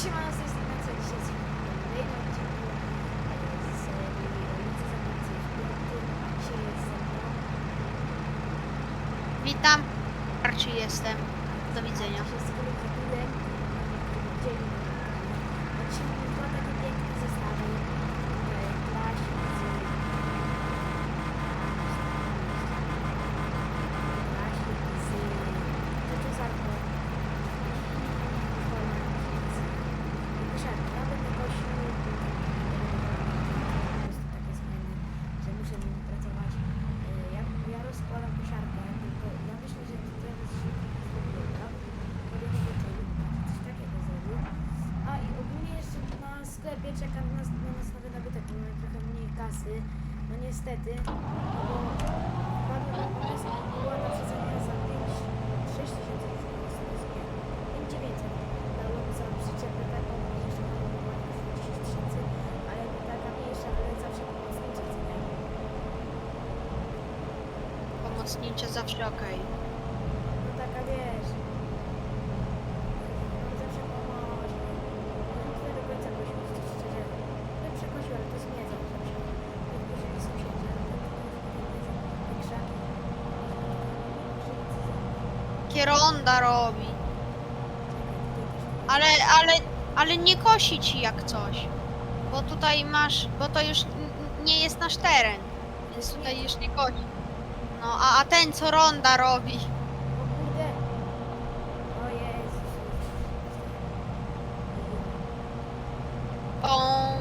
Siemano, z tej strony co dzisiaj z kolejnym odcinku e, z serii Rolnicy Zabójcy w piątym, a dzisiaj jest ze mną Witam, Archie jestem. Do widzenia kolei Zadulem, który widzieli na kanale. A dzisiaj mamy dwa takie piękne zestawy e, Klaś z Klasik z Teczuzarką i Koszarki. Ja będę kosił po prostu tak jest fajne, że muszę nim pracować. E, Ja, ja rozkładam kosiarkę, tylko ja myślę, że to teraz się zrobiłem, podjąłem wieczoru, coś takiego zrobił. A i ogólnie jeszcze na sklepie czeka na nas, na nas nowy nabytek, bo mamy kasy. No niestety, no bo wpadłem na pomysł, była na przecenie za 5, 6 tysięcy już było sobie sobie, 5 900 dałoby za przyczepę taką, jeszcze na było 10 tysięcy, ale taka mniejsza, ale zawsze pomocnicza, co nie? Pomocnicze zawsze ok. No taka wiesz. No zawsze pomoże. No nie do końca poświęcić, szczerze. Ja przekosił, ale to jest miedza zawsze. Jak jeżeli sąsiedzi, ale to te krzaki. Kieronda robi. Ale, ale, ale nie kosi ci jak coś. Bo tutaj masz, bo to już nie jest nasz teren. Więc tutaj już nie kosi. No, a, a ten co ronda robi. O kurde. O Jezus. O,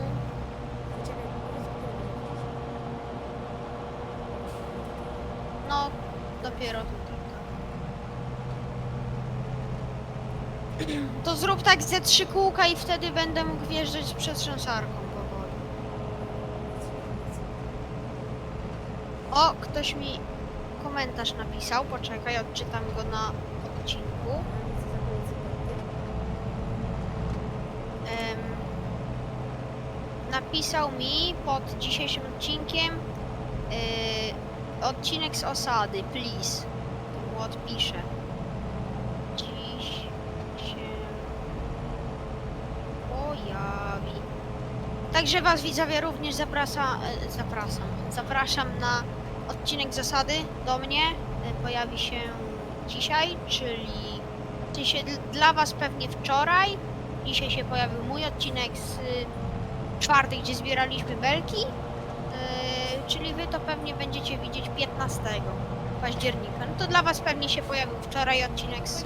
Poczekaj, powiedz mi, kiedy będziesz. no, dopiero tutaj. To zrób tak ze trzy kółka i wtedy będę mógł wjeżdżać przed trząsarką powoli. O, ktoś mi komentarz napisał. Poczekaj, odczytam go na odcinku. Em, napisał mi pod dzisiejszym odcinkiem y, odcinek z osady, please. To mu odpiszę. Dziś się pojawi. Także Was widzowie również zapraszam, zapraszam, zapraszam na odcinek zasady do mnie. Y, Pojawi się dzisiaj, czyli w dla Was pewnie wczoraj. Dzisiaj się pojawił mój odcinek z y, czwartej, gdzie zbieraliśmy belki. Yy, czyli wy to pewnie będziecie widzieć 15 października. No to dla was pewnie się pojawił wczoraj odcinek z y,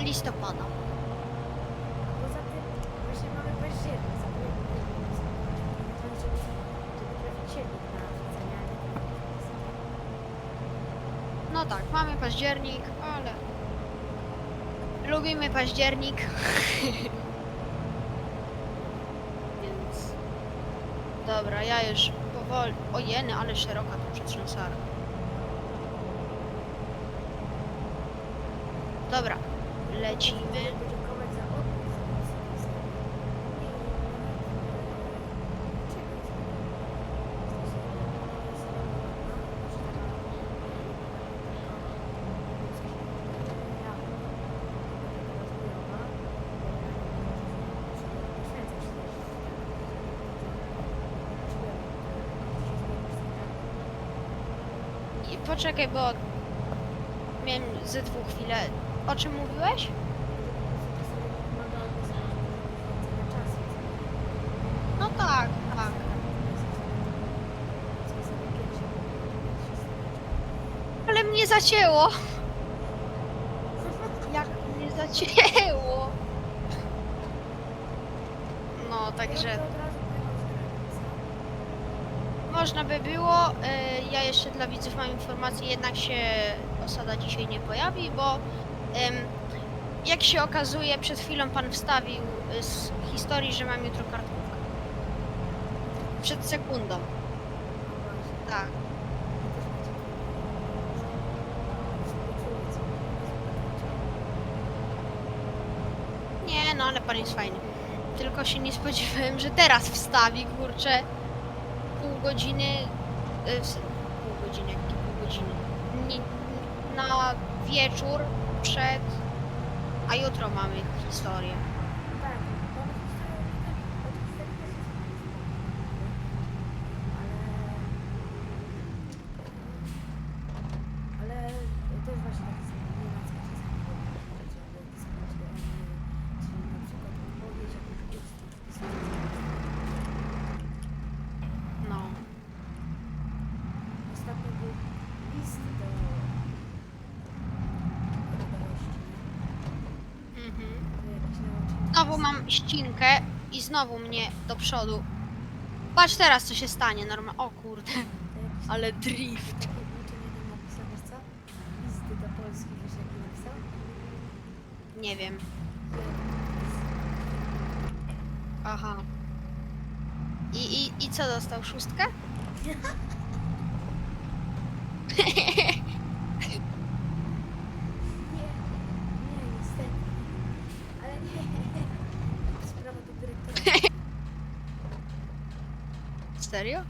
listopada. A poza tym właśnie mamy październik, zapomniałem, żeby, żeby trafić siewnik na wrzucenie, a nie trafić No tak, mamy październik, ale lubimy październik. Więc dobra, ja już powoli. Ojeny, ale szeroka to przetrząsara. Dobra, lecimy. podziękować za odpis za wysoki stan. I poczekaj, bo miałem ze dwóch chwilę. O czym mówiłeś? No tak, tak. Ale mnie zacięło. Jak mnie zacięło. No, także można by było. y, Ja jeszcze dla widzów mam informację, jednak się osada dzisiaj nie pojawi, bo jak się okazuje, przed chwilą pan wstawił y, z historii, że mam jutro kartkówkę. Przed sekundą. Tak. Nie, no ale pan jest fajny. Tylko się nie spodziewałem, że teraz wstawi, kurczę, godziny, s- pół godziny, jakie pół godziny, na wieczór przed, A jutro mamy historię. Tak, mamy historię od historii też jest ale ale to jest właśnie takie nienacka czasami rzeczy, aby dyskutować do czyli na przykład odpowiedź jakąś ustów wpisując No. Ostatnio był list do do gości, Mhm. to jakiś nauczyciel. Znowu mam ścinkę i znowu mnie do przodu. Patrz teraz, co się stanie. Normal. O kurde, ale drift. Listy do Polski, wiesz jaki napisał? Nie wiem. Aha. I, i, I co dostał? Szóstkę? Nie, nie, niestety. Ale nie. Sprawa do dyrektora. Serio?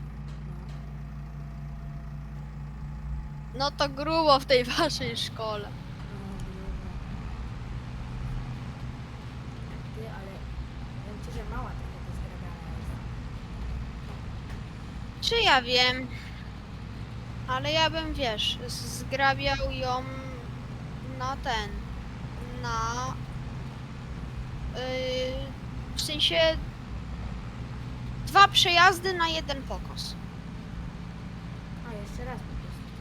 No. To grubo w tej waszej szkole. Ty, ale powiem ci, że mała trochę to zgrabiana jest. Czy ja wiem? Ale ja bym, wiesz, zgrabiał ją na ten, na... Yy, w sensie dwa przejazdy na jeden pokos. A, jeszcze raz po prostu to.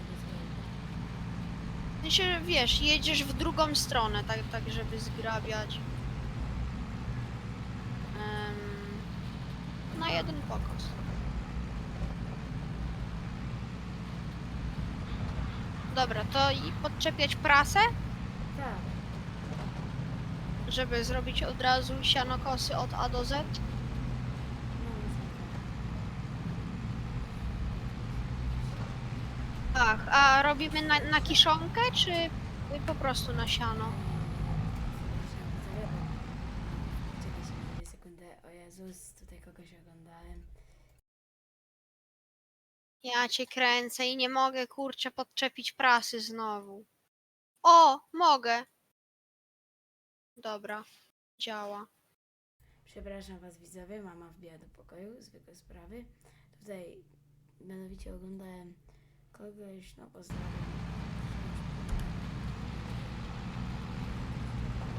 W sensie, wiesz, jedziesz w drugą stronę, tak, tak żeby zgrabiać. Em, na jeden pokos. Dobra, to i podczepiać prasę, Tak. żeby zrobić od razu sianokosy od A do Z. No, jest A robimy na, na kiszonkę, czy po prostu na siano? O Jezus, tutaj. Ja cię kręcę i nie mogę, kurczę, podczepić prasy znowu. O, mogę. Dobra, działa. Przepraszam was widzowie, mama wbiła do pokoju, zwykłe sprawy. Tutaj mianowicie oglądałem kogoś, no.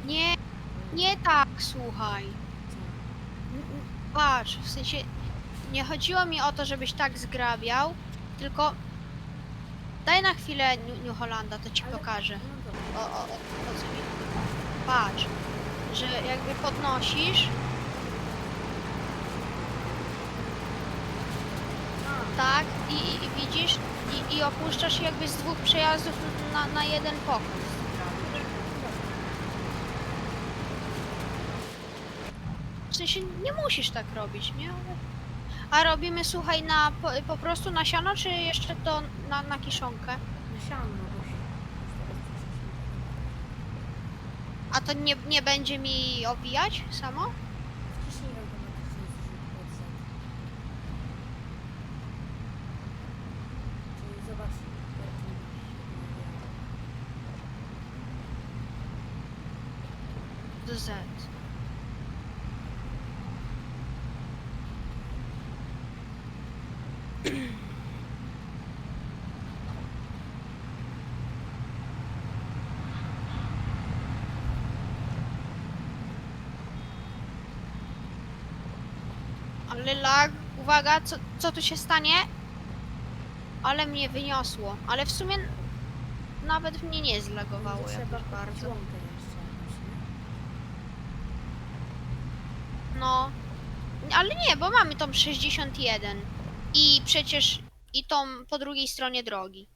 Nie, nie tak, słuchaj. Patrz, w sensie nie chodziło mi o to, żebyś tak zgrabiał, tylko daj na chwilę New, New Hollanda, to ci pokażę. No. O, o, o, o co mi Patrz, że jakby podnosisz, tak, i, i widzisz, i, i opuszczasz jakby z dwóch przejazdów na, na jeden pokój. W sensie nie musisz tak robić, nie? A robimy, słuchaj, na po, po prostu na siano, czy jeszcze to na, na kiszonkę? na siano. A to nie, nie będzie mi owijać samo? Wciśnij automatycznie zrzut pod set. Czyli zobacz, jaki Do Z. Ale lag, uwaga, co, co tu się stanie? Ale mnie wyniosło, ale w sumie nawet mnie nie zlagowało jakoś bardzo. łąkę jeszcze jakąś, nie? No, ale nie, bo mamy tą 61 i przecież i tą po drugiej stronie drogi.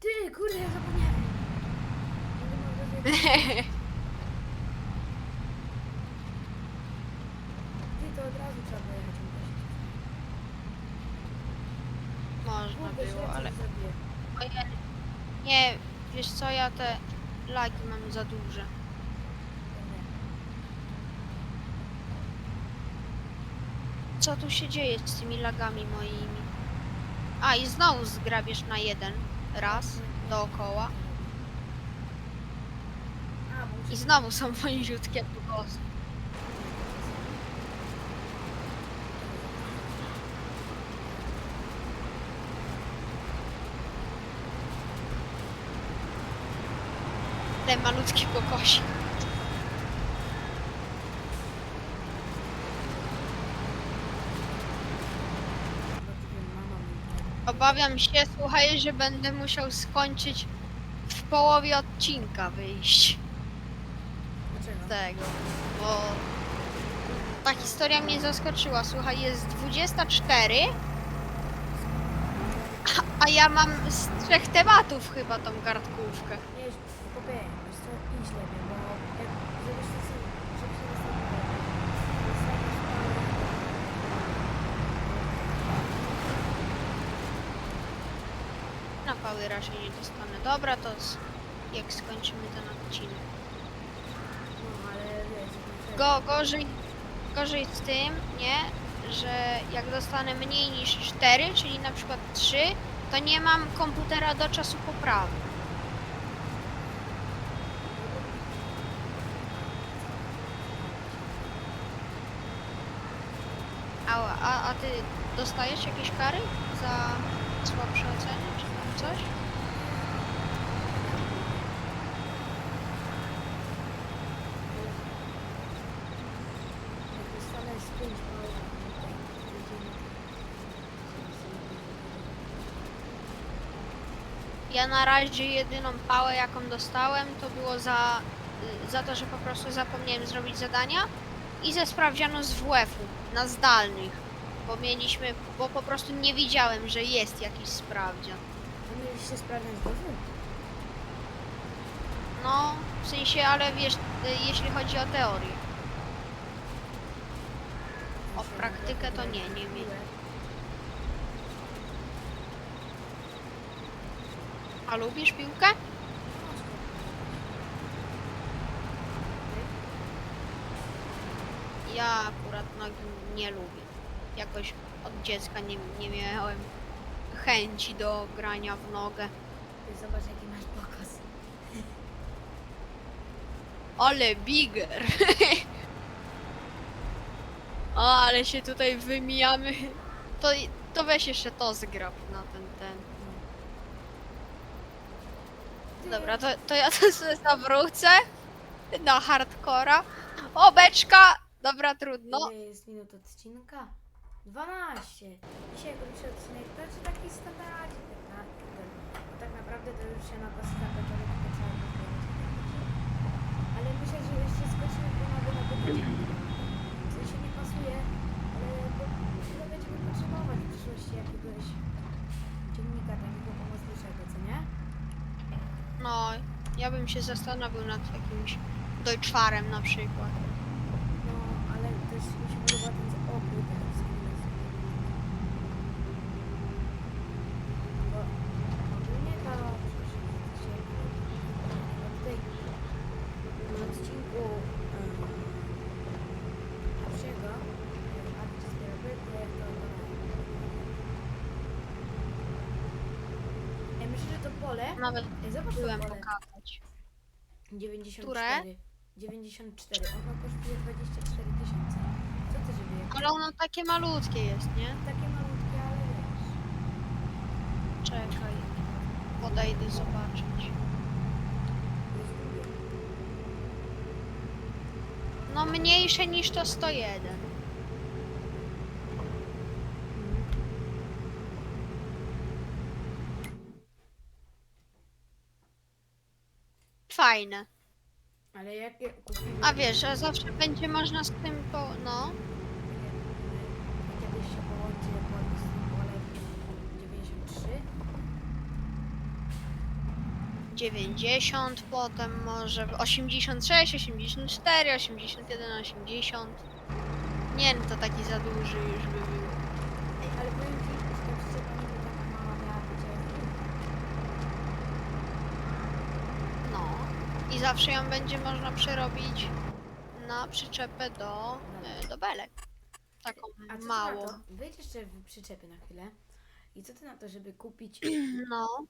Ty, kurde, ja zapomniałem. Rozjechać. Ty, to od razu trzeba było jechać. Można Kurde, było, ale. Ojej. nie, wiesz co, ja te lagi mam za duże. Co tu się dzieje z tymi lagami moimi? A i znowu zgrabiesz na jeden raz dookoła. I znowu są wąziutkie pogosy. Te malutkie kokosi. Zobaczyłem, mama mi Obawiam się, słuchaj, że będę musiał skończyć w połowie odcinka wyjść Dlaczego? tego, bo ta historia mnie zaskoczyła. Słuchaj, jest 24, a, a ja mam z trzech tematów chyba tą kartkówkę. Nie, wiesz co, idź lepiej, bo jak żebyś to sobie, żeby się zastanowić, Pały raczej nie dostanę. Dobra, to z, jak skończymy ten odcinek. no ale wiesz, że- Go, gorzej, gorzej z tym, nie, że jak dostanę mniej niż 4, czyli na przykład 3, to nie mam komputera do czasu poprawy. A, a, a ty dostajesz jakieś kary za słabsze oceny, coś? Ja na razie jedyną pałę jaką dostałem to było za, za to, że po prostu zapomniałem zrobić zadania i ze sprawdzianu z WF-u na zdalnych, bo mieliśmy, bo po prostu nie widziałem, że jest jakiś sprawdzian. To mieliście sprawdzić znowu? No, w sensie, ale wiesz, y, jeśli chodzi o teorię. O praktykę to nie, nie mieli. A lubisz piłkę? Ja akurat nogi nie lubię. Jakoś od dziecka nie, nie miałem chęci do grania w nogę. Zobacz jaki masz pokaz. Ale bigger! o, ale się tutaj wymijamy. To, to weź jeszcze to zgrab na ten, ten. Dobra, to, to ja to sobie zawrócę na hardcora. O, beczka! Dobra, trudno. Ile jest minut odcinka? 12. Dzisiaj krótszy odcinek, to znaczy taki standardzik, 15. Bo tak naprawdę to już się na to skarbetory tylko cały Ale myślę, że jeszcze skończymy ponownie na pytanie. W sensie nie pasuje, ale bo chyba będziemy potrzebować w przyszłości jakiegoś dziennika takiego pomocniczego, co nie? No, ja bym się zastanowił nad jakimś Deutschfarem na przykład. No, ale też mi się podoba ten z ogół teraz. Bo ogólnie to przecież się tutaj na odcinku em, pierwszego em, akcji zbiorowej to jak to Że to pole. Nawet Ej, zobacz to byłem pole. pokazać. 94. 94. Ono kosztuje 24 tysiące. Co ty, żeby Ale ono takie malutkie jest, nie? Takie malutkie, ale wiesz. Czekaj. Podejdę zobaczyć. jest. No mniejsze niż to 101. Fajne. Ale jakie kupiłem... A wiesz, a zawsze będzie można z tym po... no. Kiedyś się połączy tym polem 93. 90, potem może 86, 84, 81, 80. Nie, no to taki za duży już by był. Ej, ale powiem ci, że ta przyczepa niby taka mała miała być, a jest duża. No. I zawsze ją będzie można przerobić na przyczepę do, e, do belek. Taką A co ty małą. na to? Wejdź jeszcze w przyczepy na chwilę. I co ty na to, żeby kupić No.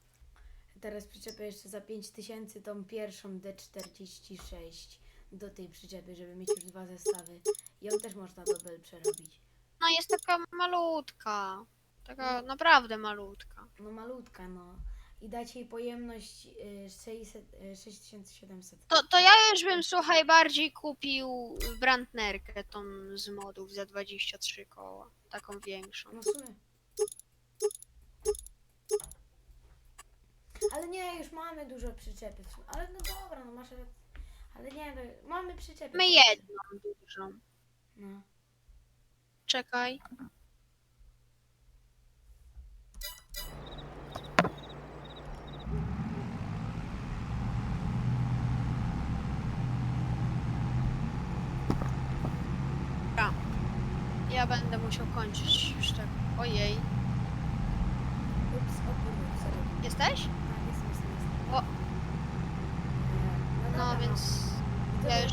teraz przyczepę jeszcze za 5000 tą pierwszą D46 do tej przyczepy, żeby mieć już dwa zestawy. Ją też można do bel przerobić. No jest taka malutka. Taka naprawdę malutka. No malutka, no. I dać jej pojemność y, 600, y, 6700. To, to ja już bym, słuchaj, bardziej kupił Brandnerkę tą z modów za 23 koła. Taką większą. No w sumie. Ale nie, już mamy dużo przyczepy. w sumie. Ale no dobra, no masz rację. Ale nie, no, mamy przyczepy. My jedną dużą. No. Czekaj. Dobra. Ja będę musiał kończyć już tak. Ojej. Ups, o kurde, sorry. Jesteś? Tak, jestem, jestem, jestem. O. E, No dobra, więc ja ja już